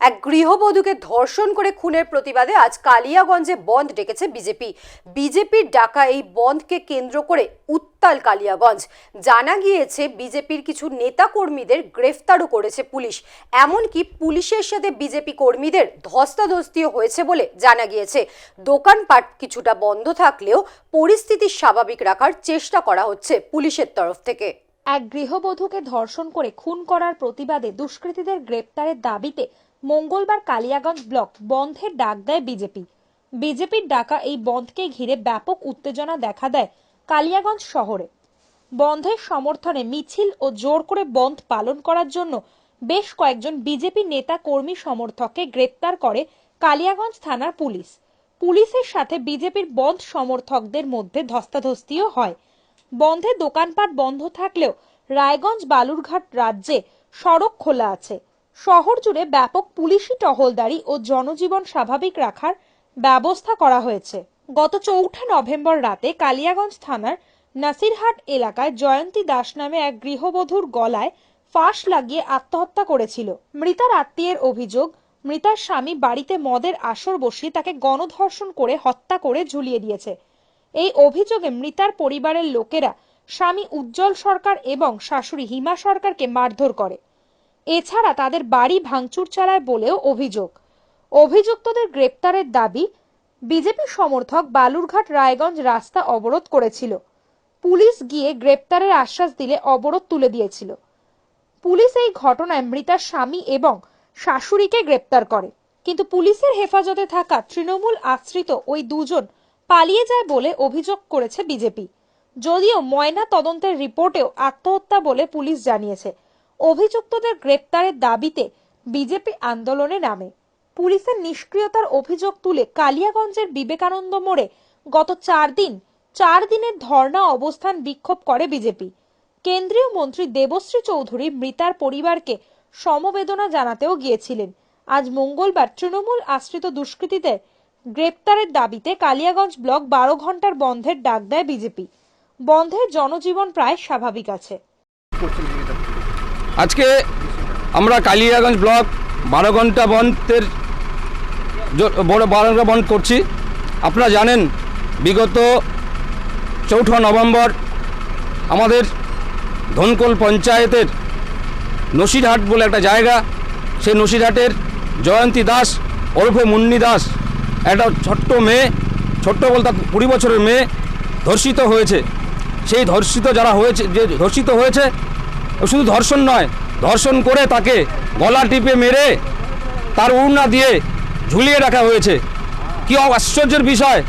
এক গৃহবধূকে ধর্ষণ করে খুনের প্রতিবাদে আজ কালিয়াগঞ্জে বন্ধ ডেকেছে বিজেপি। বিজেপির ডাকা এই বন্ধকে কেন্দ্র করে উত্তাল কালিয়াগঞ্জ। জানা গিয়েছে, বিজেপির কিছু নেতা কর্মীদের গ্রেফতারও করেছে পুলিশ। এমনকি পুলিশের সাথে বিজেপি কর্মীদের ধস্তাধস্তিও হয়েছে বলে জানা গিয়েছে। দোকানপাট কিছুটা বন্ধ থাকলেও পরিস্থিতি স্বাভাবিক রাখার চেষ্টা করা হচ্ছে পুলিশের তরফ থেকে। এক গৃহবধূকে ধর্ষণ করে খুন করার প্রতিবাদে দুষ্কৃতীদের গ্রেপ্তারের দাবিতে মঙ্গলবার কালিয়াগঞ্জ ব্লক বন্ধের ডাক দেয় বিজেপি। বিজেপির ডাকা এই বন্ধকে ঘিরে ব্যাপক উত্তেজনা দেখা দেয় কালিয়াগঞ্জ শহরে। বন্ধের সমর্থনে মিছিল ও জোর করে বন্ধ পালন করার জন্য বেশ কয়েকজন বিজেপি নেতা কর্মী সমর্থককে গ্রেপ্তার করে কালিয়াগঞ্জ থানার পুলিশ। পুলিশের সাথে বিজেপির বন্ধ সমর্থকদের মধ্যে ধস্তাধস্তিও হয়। বন্ধে দোকানপাট বন্ধ থাকলেও রায়গঞ্জ বালুরঘাট রাজ্যে সড়ক খোলা আছে। শহর জুড়ে ব্যাপক পুলিশি টহলদারি ও জনজীবন স্বাভাবিক রাখার ব্যবস্থা করা হয়েছে। গত চৌঠা নভেম্বর রাতে কালিয়াগঞ্জ থানার নাসিরহাট এলাকায় জয়ন্তী দাস নামে এক গৃহবধূর গলায় ফাঁস লাগিয়ে আত্মহত্যা করেছিল। মৃতার আত্মীয়ের অভিযোগ, মৃতার স্বামী বাড়িতে মদের আসর বসিয়ে তাকে গণধর্ষণ করে হত্যা করে ঝুলিয়ে দিয়েছে। এই অভিযোগে মৃতার পরিবারের লোকেরা স্বামী উজ্জ্বল সরকার এবং শাশুড়ি হিমা সরকারকে মারধর করে। এছাড়া তাদের বাড়ি ভাঙচুর চালায় বলেও অভিযোগ। অভিযুক্তদের গ্রেপ্তারের দাবি, বিজেপি সমর্থক বালুরঘাট রায়গঞ্জ রাস্তা অবরোধ করেছিল। পুলিশ গিয়ে গ্রেপ্তারের আশ্বাস দিলে অবরোধ তুলে দিয়েছিল। পুলিশ এই ঘটনায় মৃতার স্বামী এবং শাশুড়িকে গ্রেপ্তার করে। কিন্তু পুলিশের হেফাজতে থাকা তৃণমূল আশ্রিত ওই দুজন পালিয়ে যায় বলে অভিযোগ করেছে বিজেপি। যদিও ময়না তদন্তের রিপোর্টেও আত্মহত্যা বলে পুলিশ জানিয়েছে। অভিযুক্তদের গ্রেপ্তারের দাবিতে বিজেপি আন্দোলনে নামে। পুলিশের নিষ্ক্রিয়তার অভিযোগ তুলে কালিয়াগঞ্জের বিবেকানন্দ মোড়ে গত চার দিন, চার দিনের ধর্ণা অবস্থান বিক্ষোভ করে বিজেপি। কেন্দ্রীয় মন্ত্রী দেবশ্রী চৌধুরী মৃতার পরিবারকে সমবেদনা জানাতেও গিয়েছিলেন। আজ মঙ্গলবার তৃণমূল আশ্রিত দুষ্কৃতীদের গ্রেপ্তারের দাবিতে কালিয়াগঞ্জ ব্লক বারো ঘণ্টার বন্ধের ডাক দেয় বিজেপি। বন্ধের জনজীবন প্রায় স্বাভাবিক আছে। আজকে আমরা কালিয়াগঞ্জ ব্লক বারো ঘণ্টা বন্ধের বড় বারো ঘণ্টা বন্ধ করছি। আপনারা জানেন, বিগত চৌঠা নভেম্বর আমাদের ধনকোল পঞ্চায়েতের নসিরহাট বলে একটা জায়গা, সেই নসিরহাটের জয়ন্তী দাস, ওরফে মুন্নি দাস, একটা ছোট্ট মেয়ে, ছোট্ট বলতে কুড়ি বছরের মেয়ে ধর্ষিত হয়েছে। সেই ধর্ষিত যারা হয়েছে, যে ধর্ষিত হয়েছে শুধু ধর্ষণ নয়, ধর্ষণ করে তাকে গলা টিপে মেরে তার উড়না দিয়ে ঝুলিয়ে রাখা হয়েছে। কি আশ্চর্যের বিষয়,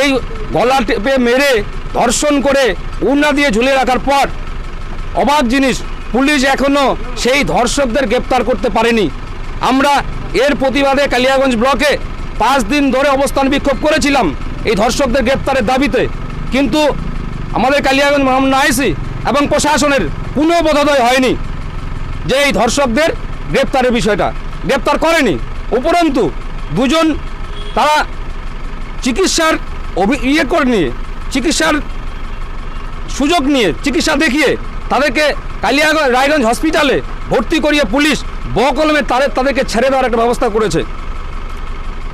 এই গলা টিপে মেরে, ধর্ষণ করে উড়না দিয়ে ঝুলিয়ে রাখার পর অবাক জিনিস, পুলিশ এখনও সেই ধর্ষকদের গ্রেপ্তার করতে পারেনি। আমরা এর প্রতিবাদে কালিয়াগঞ্জ ব্লকে পাঁচ দিন ধরে অবস্থান বিক্ষোভ করেছিলাম এই ধর্ষকদের গ্রেপ্তারের দাবিতে। কিন্তু আমাদের কালিয়াগঞ্জ মোহাম্মদ আইসি এবং প্রশাসনের কোনো বোধোদয় হয়নি যে এই ধর্ষকদের গ্রেপ্তারের বিষয়টা। গ্রেপ্তার করেনি। উপরন্তু দুজন তারা চিকিৎসার অভি ইয়ে করে নিয়ে, চিকিৎসার সুযোগ নিয়ে, চিকিৎসা দেখিয়ে তাদেরকে কালিয়াগঞ্জ, রায়গঞ্জ হসপিটালে ভর্তি করিয়ে পুলিশ বকলমে তাদের, তাদেরকে ছেড়ে দেওয়ার একটা ব্যবস্থা করেছে।